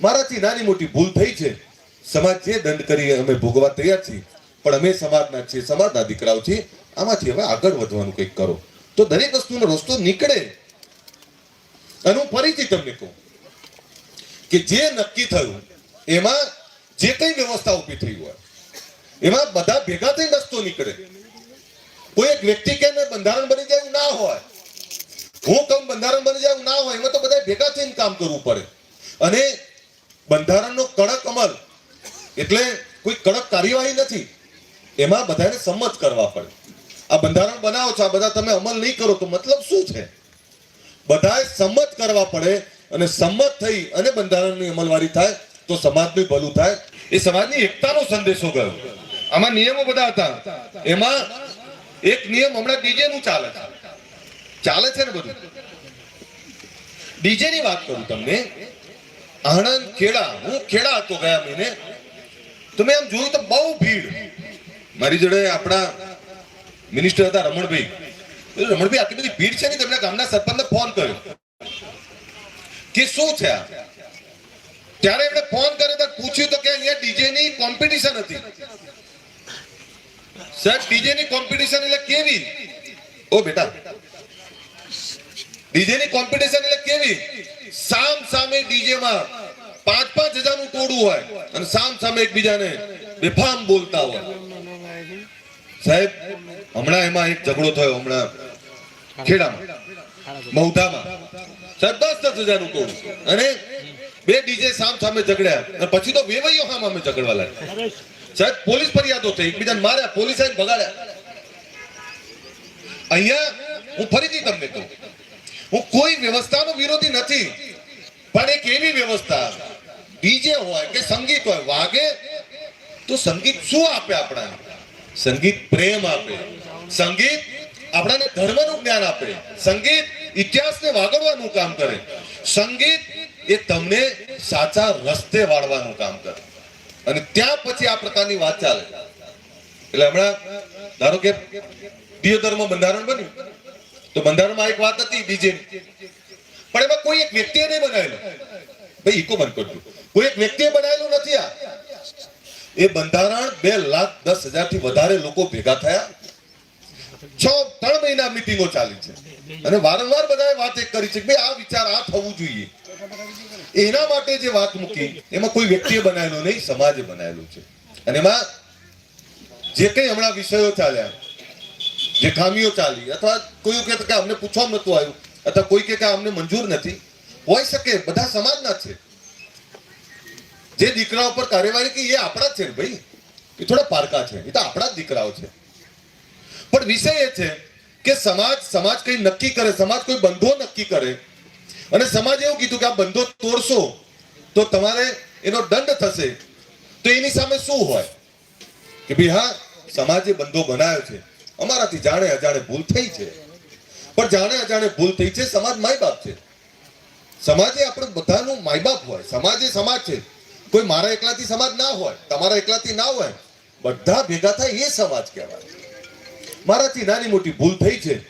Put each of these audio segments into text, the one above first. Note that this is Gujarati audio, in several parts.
મારાથી નાની મોટી ભૂલ થઈ છે. સમાજ જે દંડ કરી અમે ભોગવા તૈયાર છીએ, પણ અમે સમાજના છીએ, સમાજના દીકરાઓ છીએ, આમાંથી હવે આગળ વધવાનું કંઈક કરો. તો દરેક વસ્તુનો રસ્તો નીકળે. અને હું ફરીથી તમને કહું કે જે નક્કી થયું, એમાં જે કઈ વ્યવસ્થા ઊભી થઈ હોય, એમાં બધા ભેગા થઈ રસ્તો નીકળે. કોઈ એક વ્યક્તિ કે બંધારણ બની જાય ના હોય, હું કહું બંધારણ બની જાય ના હોય, એમાં તો બધા ભેગા થઈને કામ કરવું પડે. અને બંધારણનો કડક અમલ. એટલે કોઈ કડક કાર્યવાહી નથી. એમાં બધાને સંમત કરવા પડે. આ બંધારણ બનાવો છો, આ બધા તમે અમલ નહીં કરો તો મતલબ શું છે? બધાએ સંમત કરવા પડે અને સંમત થઈ અને બંધારણની અમલવારી થાય તો સમાજનું ભલું થાય. એ સમાજની એકતાનો સંદેશો ગયો. આમાં નિયમો બધા હતા. એમાં એક નિયમ હમણાં ડીજે નું ચાલે છે. ચાલે છે ને બધું? ડીજે ની વાત કરું તમને. આણંદ ખેડા, હું ખેડા હતો ગયા મહિને. તો મેં આમ જોયું તો બહુ ભીડ. મારી જોડે આપણા મિનિસ્ટર હતા રમણભાઈ. રમણભાઈ આટલી બધી ભીડ છે ને તેમણે ગામના સરપંચને ફોન કર્યો. કે શું છે આ? ત્યારે એમણે ફોન કર્યો તો પૂછ્યું તો કે અહીંયા ડીજે ની કોમ્પિટિશન હતી. સર ડીજે ની કોમ્પિટિશન એટલે કેવી? ઓ બેટા ડીજે ની કોમ્પિટિશન એટલે કેવી? સામ સામે ડીજે માં પાંચ પાંચ હજારનું ટોળું હોય અને સામ સામે એકબીજાને બેફામ બોલતા હોય. સાહેબ, હમણાં એમાં એક ઝઘડો થયો, હમણાં ખેડામાં મૌધામાં સાહેબ, દસ દસ હજારનું ટોળું. અને બે ડીજે સામ સામે ઝઘડ્યા અને પછી તો વેવાઈઓ સામ સામે ઝઘડવા લાગ્યા. સાહેબ, પોલીસ ફરિયાદો થઈ, એકબીજાને માર્યા, પોલીસ આવીને ભગાડ્યા. અહીંયા હું ફરીથી તમને કહું હું કોઈ વ્યવસ્થાનો વિરોધી નથી, પણ એક એવી વ્યવસ્થા ડીજે હોય કે સંગીત હોય, વાગે તો સંગીત શું આપે આપણા સંગીત પ્રેમ આપે. સંગીત આપણાને ધર્મનું જ્ઞાન આપે. સંગીત ઇતિહાસને વાગડવાનું કામ કરે. સંગીત એ તમને સાચા રસ્તે વાળવાનું કામ કરે. અને ત્યાં પછી આ પ્રકારની વાત ચાલે. એટલે હમણાં ધારો કે દિયોદરમાં બંધારણ બન્યું. તો બંધારણમાં એક વાત હતી, બીજે પણ એમાં કોઈ એક વ્યક્તિએ નહીં બનાવેલું. ભાઈ ઇકો બંધ કરજો. કોઈ એક વ્યક્તિએ બનાવેલું નથી આ. એ બંધારણ બે લાખ દસ હજારથી વધારે લોકો ભેગા થયા. છ, ત્રણ મહિના મિટિંગો ચાલી છે. અને વારંવાર બધાએ વાત એક કરી છે કે આ વિચાર આ થવું જોઈએ. એના માટે જે વાત મૂકી, એમાં કોઈ વ્યક્તિએ બનાવેલો નહીં, સમાજે બનાવેલું છે. અને એમાં જે કંઈ હમણાં વિષયો ચાલ્યા જે ખામીઓ ચાલી. અથવા કોઈ કહેતા કે અમને પૂછવા નતું આવ્યું. અથવા કોઈ કે અમને મંજૂર નથી. હોઈ શકે, બધા સમાજના છે. જે દીકરા ઉપર કાર્યવાહી કે એ આપણા છે ભાઈ? એ થોડા પારકા છે. એ તો આપણા જ દીકરાઓ છે. પણ વિષય એ છે કે સમાજ સમાજ કઈ નક્કી કરે, સમાજ કોઈ બંધો નક્કી કરે. અને સમાજ એવું કીધું કે આ બંધો તોડશો, તો તમારે એનો દંડ થશે. તો એની સામે શું હોય? કે ભાઈ હા, સમાજે બંધો બનાવ્યો છે. અમારાથી જાણે અજાણે ભૂલ થઈ છે. પણ જાણે અજાણે ભૂલ થઈ છે, સમાજ માય બાપ છે. સમાજે આપણે બધાનું માય બાપ હોય, સમાજ એ સમાજ છે. કોઈ મારા એકલાથી સમાજ ના હોય, તમારા એકલાથી ના હોય, બધા ભેગા થાય એ સમાજ કહેવાય. મારાથી નાની મોટી ભૂલ થઈ છે.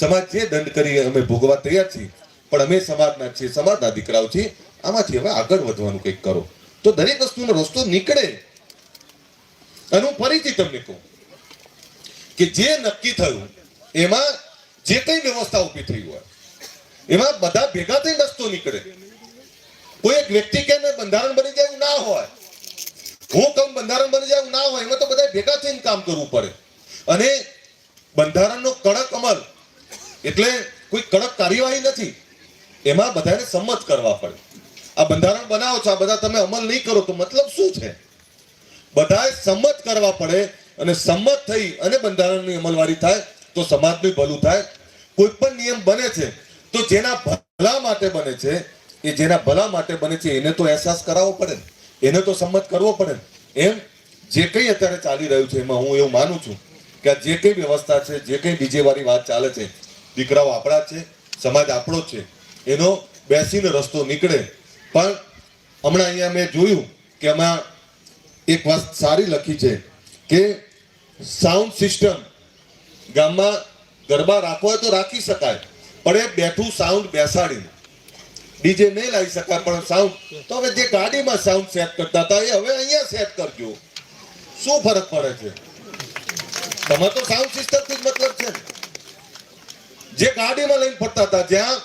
સમાજ જે દંડ કરી અમે ભોગવા તૈયાર છીએ, પણ અમે સમાજના છીએ, સમાજના દીકરાઓ છીએ, આમાંથી હવે આગળ વધવાનું કંઈક કરો. તો દરેક વસ્તુનો રસ્તો નીકળે. અને હું ફરીથી તમને કહું કે જે નક્કી થયું, એમાં જે કઈ વ્યવસ્થા ઊભી થઈ હોય, એમાં બધા ભેગા થઈ રસ્તો નીકળે. કોઈ એક વ્યક્તિ કે બંધારણ બની જાય ના હોય, હું કમ બંધારણ બની જાય ના હોય, એમાં તો બધા ભેગા થઈને કામ કરવું પડે. અને બંધારણનો કડક અમલ, એટલે કોઈ કડક કાર્યવાહી નથી, એમાં બધાને સંમત કરવા પડે. આ બંધારણ બનાવો છો, આ બધા તમે અમલ નહીં કરો તો મતલબ શું છે? બધાએ સંમત કરવા પડે અને સંમત થઈ અને બંધારણની અમલવારી થાય તો સમાજનું ભલું થાય. કોઈ પણ નિયમ બને છે તો જેના ભલા માટે બને છે, એ જેના ભલા માટે બને છે, એને તો અહેસાસ કરાવવો પડે. એને તો સંમત કરવો પડે. એમ જે કંઈ અત્યારે ચાલી રહ્યું છે એમાં હું એવું માનું છું કે આ જે કંઈ વ્યવસ્થા છે, જે કંઈ બીજેવાળી વાત ચાલે છે, દીકરાઓ આપણા છે, સમાજ આપણો છે, એનો બેસીને રસ્તો નીકળે. પણ હમણાં અહીંયા મેં જોયું કે આમાં એક વાત સારી લખી છે. કે સાઉન્ડ સિસ્ટમ ગામમાં ગરબા રાખવા તો રાખી શકાય, પણ એ બેઠું સાઉન્ડ બેસાડીને. ડીજે નહીં લાવી શકાય, પણ સાઉન્ડ તો હવે જે ગાડીમાં સાઉન્ડ સેટ કરતા હતા, એ હવે અહીંયા સેટ કરજો. શું ફરક પડે છે? તમે તો સાઉન્ડ સિસ્ટમથી જ મતલબ છે. જે ગાડીમાં લઈને ફરતા હતા, જ્યાં,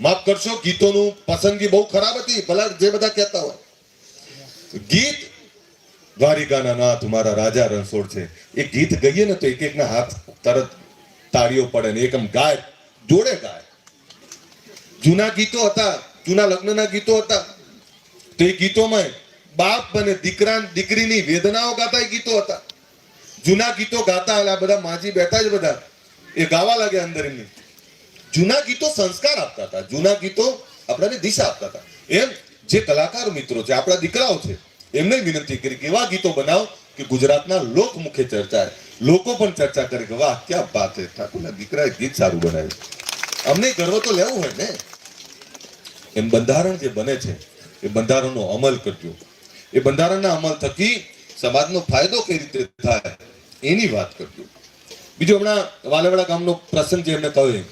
માફ કરશો, ગીતોનું પસંદગી બહુ ખરાબ હતી, ભલા જે બધા કહેતા હોય. ગીત દ્વારિકાના નાથ મારા રાજા રણછોડ છે. એ ગીત ગઈએ ને તો એક એકના હાથ તરત તાળીઓ પડે ને એકમ ગાય, જોડે ગાય. જૂના ગીતો હતા, જૂના લગ્નના ગીતો હતા. તો એ ગીતોમાં બાપ અને દીકરા દીકરીની વેદનાઓ ગાતા એ ગીતો હતા. જૂના ગીતો ગાતા આ બધા માજી બેઠા જ બધા. એ ગાવા લાગ્યા અંદર એમની. જૂના ગીતો સંસ્કાર આપતા હતા. જૂના ગીતો આપણને દિશા આપતા હતા. એમ જે કલાકાર મિત્રો છે, આપણા દીકરાઓ છે એમને વિનંતી કરી કે એવા ગીતો બનાવો કે ગુજરાતના લોકમુખે ચર્ચા લોકો પણ ચર્ચા કરે કે વાહ, ક્યાં બાત છે ઠાકોરના દીકરાએ ગીત સારું બનાવ્યું. અમને ગર્વ તો લેવું હોય ને. એમ બંધારણ જે બને છે, એ બંધારણનો અમલ કરજો. એ બંધારણના અમલ થકી સમાજનો ફાયદો કઈ રીતે થાય, એની વાત કરજો. બીજું હમણાં વાલેવાડા ગામનો પ્રસંગ જે એમને એમ.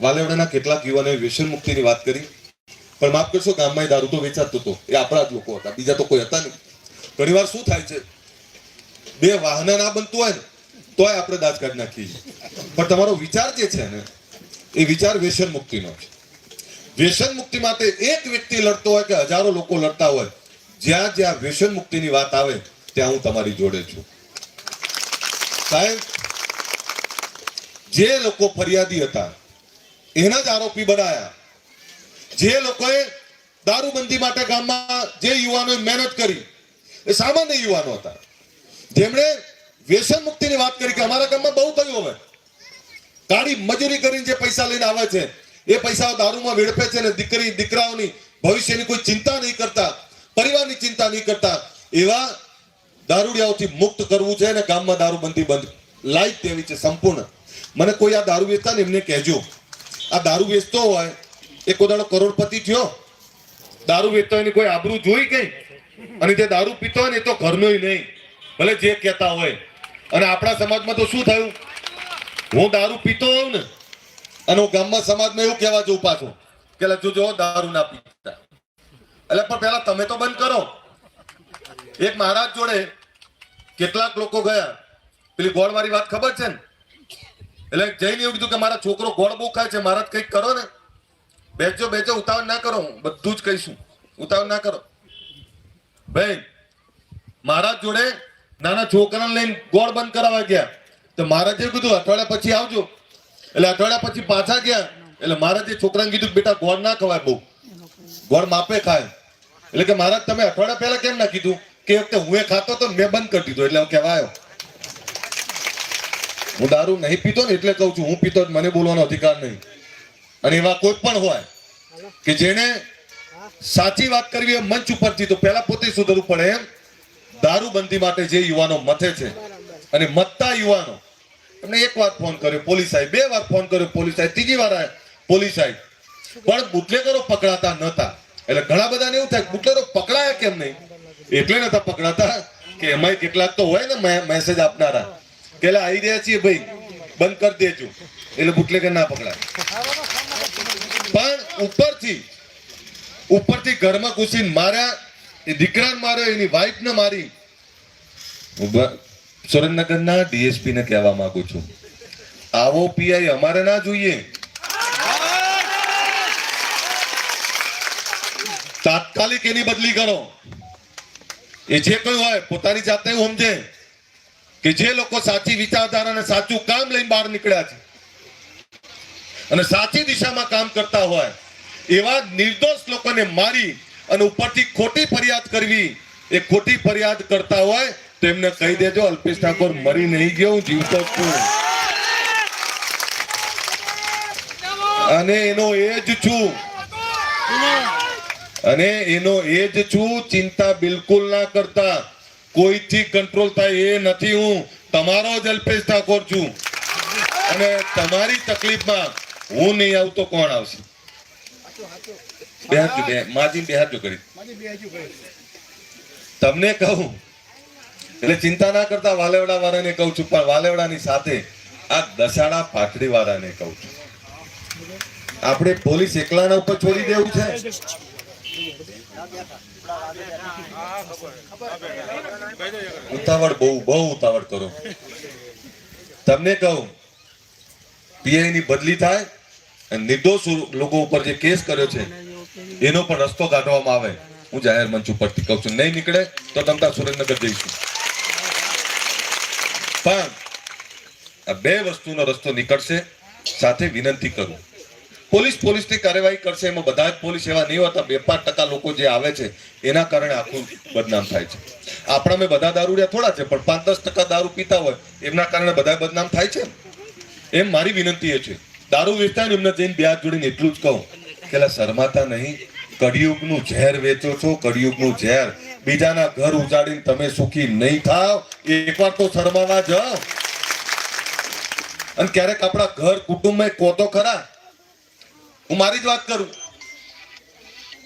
વાલેવાડાના કેટલાક યુવાનોએ વ્યસન મુક્તિની વાત કરી. પણ માફ કરશો, ગામમાં દારૂ તો વેચાતો હતો એ આપણા લોકો હતા, બીજા તો કોઈ હતા નહીં. ઘણીવાર શું થાય છે, બે વાહન ના બનતું હોય ને, તોય આપણે દાંત કાઢી નાખીએ પણ તમારો વિચાર જે છે ને, એ વિચાર વ્યસન મુક્તિનો છે. વ્યસન મુક્તિ માટે એક વ્યક્તિ લડતો હોય કે હજારો લોકો લડતા હોય, જ્યાં જ્યાં વ્યસન મુક્તિની વાત આવે, ત્યાં હું તમારી જોડે છું. સાહેબ, જે લોકો ફરિયાદી હતા, એના જ આરોપી બનાયા. જે લોકોએ દારૂબંધી માટે ગામમાં જે યુવાનોએ મહેનત કરી, એ સામાન્ય યુવાનો હતા. જેમણે વ્યસન મુક્તિની વાત કરી કે અમારા ગામમાં બહુ થયું હવે. કાળી મજૂરી કરીને જે પૈસા લઈને આવે છે, એ પૈસા દારૂમાં વેડફે છે ને દીકરી, દીકરાઓની ભવિષ્યની કોઈ ચિંતા નહીં કરતા, પરિવારની ચિંતા નહીં કરતા, એવા દારૂડિયાઓથી મુક્ત કરવું છે અને ગામમાં દારૂબંધી બંધ લાઈટ દેવી છે સંપૂર્ણ. મને કોઈ આ દારૂ વેચતા ને એમને કહેજો. આ દારૂ વેચતો હોય એ કોદાડો કરોડપતિ થયો. દારૂ વેચતો એની કોઈ આબરૂ જોઈ ગઈ અને જે દારૂ પીતો હોય ને એ તો ઘરનોય નહીં. ભલે જે કહેતા હોય. અને આપણા સમાજમાં તો શું થયું? હું દારૂ પીતો હોઉં ને, અને હું ગામમાં સમાજમાં એવું કહેવા જઉં પાછું કે જોજો દારૂ ના પીતા. એટલે પણ પેલા તમે તો બંધ કરો. એક મહારાજ જોડે કેટલાક લોકો ગયા. પેલી ગોળ મારી વાત ખબર છે ને? એટલે જઈને એવું કીધું કે મારા છોકરો ગોળ બહુ ખાય છે મહારાજ કંઈક કરો ને. બેસજો બેચો ઉતાવળ ના કરો બધું જ કહીશું. ઉતાવળ ના કરો. ભાઈ મહારાજ જોડે નાના છોકરાને લઈને ગોળ બંધ કરાવવા ગયા. તો મહારાજે કીધું, અઠવાડિયા પછી આવજો. એટલે અઠવાડિયા પછી પાછા ગયા. એટલે મહારાજે છોકરાને કીધું, બેટા, ગોળ ના ખવાય બહુ. ગોળ માપે ખાય. એટલે કે, મહારાજ, તમે અઠવાડિયા પહેલા કેમ ના કીધું? કે વખતે હું એ ખાતો તો મેં બંધ કરી દીધો. એટલે હું કહેવાયો. હું દારૂ નહીં પીતો ને એટલે કહું છું, હું પીતો મને બોલવાનો અધિકાર નહીં. અને એવા કોઈ પણ હોય કે જેને સાચી વાત કરવી હોય મંચ ઉપરથી તો પહેલા પોતે સુધરવું પડે એમ. દારૂબંધી માટે જે યુવાનો મથે છે અને મતતા યુવાનો એમને એક વાર ફોન કર્યો પોલીસ સાહેબ બે વાર ફોન કર્યો પોલીસ સાહેબ ત્રીજી વાર પોલીસ સાહેબ પણ બુટલેગરો પકડાતા નતા એટલે ઘણા બધાને એવું થાય બુટલેગરો પકડાયા કેમ નહીં? એટલે નતા પકડાતા કે એમાંય કેટલાક તો હોય ને મેસેજ આપનારા. કે આવી રહ્યા છીએ ભાઈ બંધ કરી દેજો. એટલે બુટલેગર ના પકડાય. પણ ઉપરથી ઉપરથી ઘરમાં ઘૂસીને માર્યા, એ દીકરાને માર્યો, એની વાઈફને મારી. સુરેન્દ્રનગરના ડીએસપી ને કહેવા માંગુ છું. આવો પીઆઈ અમારે ના જોઈએ. તાત્કાલિક એની બદલી કરો. એ જે કોઈ હોય, પોતાની જાતે સમજે. કે જે લોકો સાચી વિચારધારા અને સાચું કામ લઈને બહાર નીકળ્યા છે. અને સાચી દિશામાં કામ કરતા હોય, એવા નિર્દોષ લોકોને મારી અને ઉપરથી ખોટી ફરિયાદ કરવી, એ ખોટી ફરિયાદ કરતા હોય તો એમને કહી દેજો, અલ્પેશ ઠાકોર મરી નહીં ગયો, હું જીવતો છું. અને એનો એ જ છું. અને એનો એ જ છું, ચિંતા બિલકુલ ના કરતા. કોઈથી કંટ્રોલ થાય એ નથી હું. તમારો જ અલ્પેશ ઠાકોર છું. અને તમારી તકલીફમાં હું નહીં આવતો કોણ આવશે? બે બે માજી બે કરી તમને કહું એટલે ચિંતા ના કરતા વાલેવડા વાળાને કહું છું પણ વાલેવડાની સાથે આ દસાડા પાટડી વાળાને કહું છું. આપણે પોલીસ એકલાના ઉપર છોડી દેવું છે? ઉતાવળ બહુ બહુ ઉતાવળ કરો. તમને કહું પીઆઈ ની બદલી થાય અને નિર્દોષ લોકો ઉપર જે કેસ કર્યો છે, એનો પણ રસ્તો કાઢવામાં આવે. હું જાહેર મંચ ઉપરથી કહું છું, નહીં નીકળે તો તમતા સુરેન્દ્રનગર જઈશું. પણ આ બે વસ્તુનો રસ્તો નીકળશે, સાથે વિનંતી કરું. પોલીસ પોલીસની કાર્યવાહી કરશે, એમાં બધા જ પોલીસ એવા નહીં હોતા, બે પાંચ ટકા લોકો જે આવે છે, એના કારણે આખું બદનામ થાય છે. આપણા મેં બધા દારૂડિયા થોડા છે, પણ પાંચ દસ ટકા દારૂ પીતા હોય, એમના કારણે બધા બદનામ થાય છે? એમ મારી વિનંતી છે. દારૂ વેચતા એમને જઈને બે જોડીને એટલું જ કહું કે શરમાતા નહીં. કળિયુગનું ઝેર વેચો છો, કળિયુગનું ઝેર. બીજાના ઘર ઉજાડીને તમે સુખી નહીં થાવ. એકવાર તો શરમાવા જાઓ. અને ક્યારેક આપણા ઘર કુટુંબમાં કોતો ખરા. હું મારી જ વાત કરું.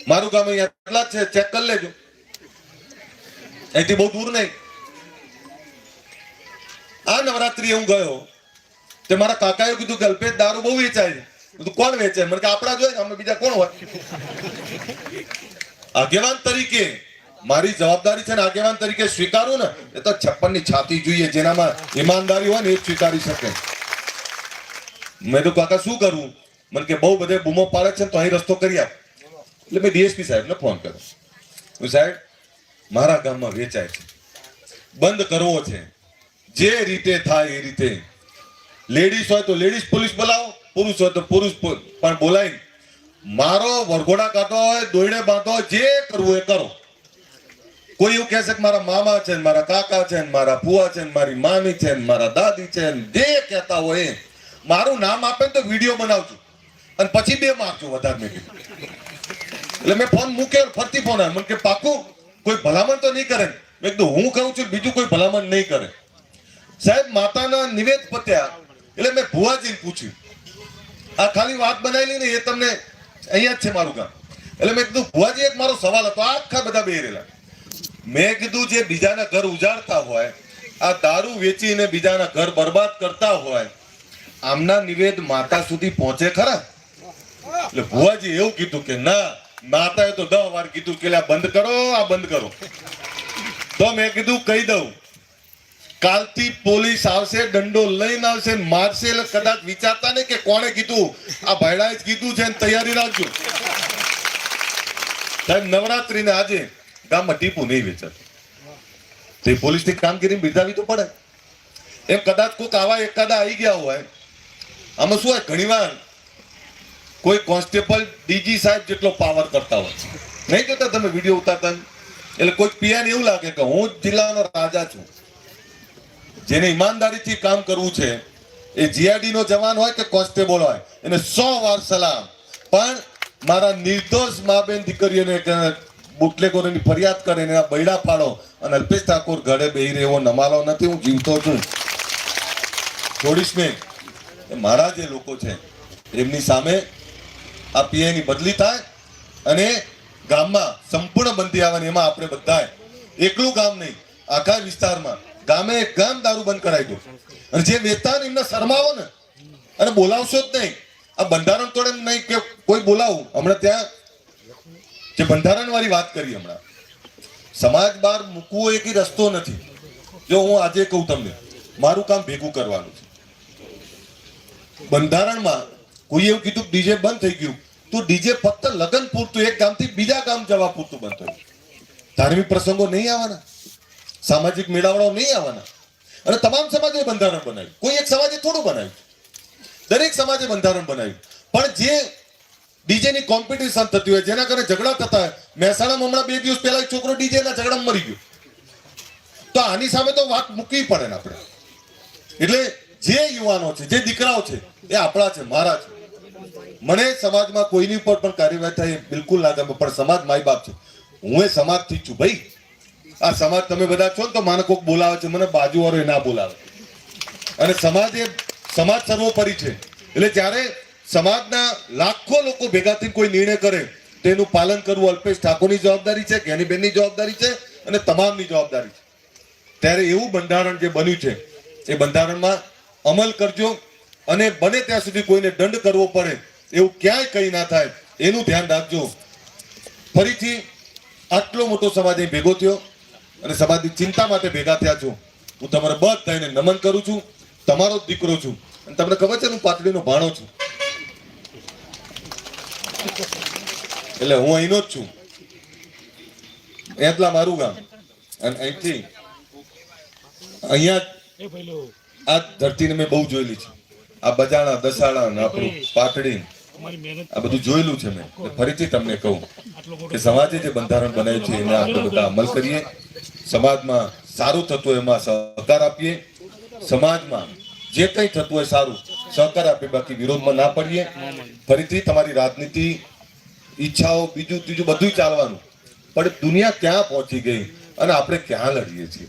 મારું ગામ અહીંયા એટલા જ છે, ચેક કરી લેજો. અહીંથી બહુ દૂર નહીં. આ નવરાત્રી હું ગયો. તે મારા કાકાએ કીધું કે અલ્પેશ, દારૂ બહુ વેચાય છે. કોણ વેચે? મને કે આપણા જોઈએ અમે બીજા કોણ હોય? આગેવાન તરીકે મારી જવાબદારી છે ને આગેવાન તરીકે સ્વીકારું ને, એ તો છપ્પનની છાતી જોઈએ, જેનામાં ઈમાનદારી હોય ને એ સ્વીકારી શકે. મેં તો કાકા, શું કરવું મને કે, બહુ બધે બૂમો પાડે છે તો અહીં રસ્તો કરી આપ એટલે મેં ડીએસપી સાહેબને ફોન કર્યો. હું સાહેબ, મારા ગામમાં વેચાય છે. બંધ કરવો છે. જે રીતે થાય એ રીતે લેડીઝ હોય તો લેડીઝ પોલીસ બોલાવો, પુરુષ હોય તો પુરુષ પણ બોલાય મારો વરઘોડા કાઢો હોય, દોયડે બાંધો જે કરવું એ કરો. કોઈ એવું કહેશે કે મારા મામા છે ને મારા કાકા છે ને મારા ફુવા છે ને મારી મામી છે ને મારા દાદી છે ને જે કહેતા હોય એ મારું નામ આપે ને તો વીડિયો બનાવજો. અને પછી બે મારજો વધારે મેં એટલે મેં ફોન મૂક્યો ફરતી ફોન આવ્યો. મને કે, પાકું, કોઈ ભલામણ તો નહીં કરે. મેં કીધું, હું કહું છું બીજું કોઈ ભલામણ નહીં કરે. સાહેબ, માતાના નિવેદ પત્યા એટલે મેં ભુવાજીને પૂછ્યું. આ ખાલી વાત બનાવેલી ને એ તમને અહીંયા જ છે મારું ગામ. એટલે મેં કીધું, ભુવાજી, એક મારો સવાલ હતો આખા બધા બેરેલા. મેં કીધું, જે બીજાના ઘર ઉજાડતા હોય, આ દારૂ વેચીને બીજાના ઘર બરબાદ કરતા હોય, આમના નિવેદ માતા સુધી પહોંચે ખરા? એટલે ભુવાજી એવું કીધું કે, ના, માતાએ તો દસ વાર કીધું કે બંધ કરો, આ બંધ કરો. તો મેં કીધું, કહી દઉં કાલથી પોલીસ આવશે, દંડો લઈને આવશે, મારશે એટલે કદાચ વિચારતા નહીં કે કોણે કીધું. આ ભાઈડાએ જ કીધું છે તૈયારી રાખજો. સાહેબ નવરાત્રી ને આજે ગામમાં ટીપું નહીં વેચાતું. તે પોલીસની કામગીરી બિરદાવી તો પડે. એમ કદાચ કોઈક આવા એકાદા આવી ગયા હોય. આમાં શું હોય? ઘણીવાર કોઈ કોન્સ્ટેબલ ડીજી સાહેબ જેટલો પાવર કરતા હોય નહીં જોતા તમે વીડિયો ઉતારતા? એટલે કોઈ પીઆઈને એવું લાગે કે હું જિલ્લાનો રાજા છું. જેને ઈમાનદારીથી કામ કરવું છે, એ જીઆઈડીનો જવાન હોય કે કોન્સ્ટેબલ હોય, એને સો વાર સલામ. પણ મારા નિર્દોષ મા બેન દીકરીઓને બુટલેગોરોની ફરિયાદ કરે એના બૈડા પાડો અને અલ્પેશ ઠાકોર ઘરે બેહી રહ્યો નમાલો નથી, હું જીવતો છું. છોડીશ એ મારા જે લોકો છે, એમની સામે આ પીએની બદલી થાય અને ગામમાં સંપૂર્ણ બંધી આવવાની એમાં આપણે બધાએ. એકલું ગામ નહીં, આખા વિસ્તારમાં ગામે ગામ દારૂ બંધ કરાવી દો અને જે વેચતા ને એમને શરમાવો ને, અને બોલાવશો જ નહીં. આ બંધારણ તોડે નહીં કે કોઈ બોલાવું. હમણાં ત્યાં જે બંધારણ વાળી વાત કરી હમણાં. સમાજ બહાર મૂકવો એ કઈ રસ્તો નથી. જો હું આજે કહું તમને, મારું કામ ભેગું કરવાનું છે. બંધારણમાં કોઈ એવું કીધું ડીજે બંધ થઈ ગયું. તો ડીજે ફક્ત લગ્ન પૂરતું, એક ગામથી બીજા ગામ જવા પૂરતું બંધ થયું. ધાર્મિક પ્રસંગો નહીં આવવાના. સામાજિક મેળાવડાઓ નહીં આવવાના. અને તમામ સમાજે બંધારણ બનાવ્યું. કોઈ એક સમાજે થોડું બનાવ્યું. દરેક સમાજે બંધારણ બનાવ્યું. પણ જે ડીજેની કોમ્પિટિશન થતી હોય, જેના કારણે ઝઘડા થતા હોય, મહેસાણામાં હમણાં બે દિવસ પહેલા છોકરો ડીજે ના ઝઘડામાં મરી ગયો. તો આની સામે તો વાત મૂકવી પડે ને આપણે. એટલે જે યુવાનો છે, જે દીકરાઓ છે, એ આપણા છે, મારા છે. મને સમાજમાં કોઈની ઉપર પણ કાર્યવાહી થાય બિલકુલ ના ગમે પણ સમાજ માય બાપ છે. હું એ સમાજથી છું, ભાઈ. આ સમાજ, તમે બધા છો ને તો મને કોઈક બોલાવે છે, મને બાજુવાળો એ ના બોલાવે. અને સમાજ એ, સમાજ સર્વોપરી છે. એટલે જ્યારે સમાજના લાખો લોકો ભેગા થઈને કોઈ નિર્ણય કરે તેનું પાલન કરવું અલ્પેશ ઠાકોરની જવાબદારી છે, જ્ઞાનીબેનની જવાબદારી છે, અને તમામની જવાબદારી છે. ત્યારે એવું બંધારણ જે બન્યું છે, એ બંધારણમાં અમલ કરજો, અને બને ત્યાં સુધી કોઈને દંડ કરવો પડે, એવું ક્યાંય કઈ ના થાય, એનું ધ્યાન રાખજો. ફરીથી આટલો મોટો સમાજ અહીં ભેગો થયો. અને સમાજની ચિંતા માટે ભેગા થયા છો. હું તમારે બધાને નમન કરું છું. તમારો દીકરો છું. અને તમને ખબર છે હું પાટડીનો ભાણો છું. એટલે હું અહીંનો જ છું. એટલા મારું ગામ. અને અહીંથી અહીંયા આ ધરતીને મેં બહુ જોયેલી છે. આ બજાણા દસાડા ને આપણું પાટડી. આ બધું જોયેલું છે મેં. ફરીથી તમને કહું કે સમાજે જે બંધારણ બનાવ્યું છે એને આપણે બધા અમલ કરીએ. સમાજમાં સારું થતું એમાં સહકાર આપીએ. સમાજમાં જે કંઈ થતું હોય સારું, સહકાર આપીએ. બાકી વિરોધમાં ના પડીએ. ફરીથી તમારી રાજનીતિ, ઈચ્છાઓ, બીજું ત્રીજું બધું ચાલવાનું. પણ દુનિયા ક્યાં પહોંચી ગઈ અને આપણે ક્યાં લડીએ છીએ?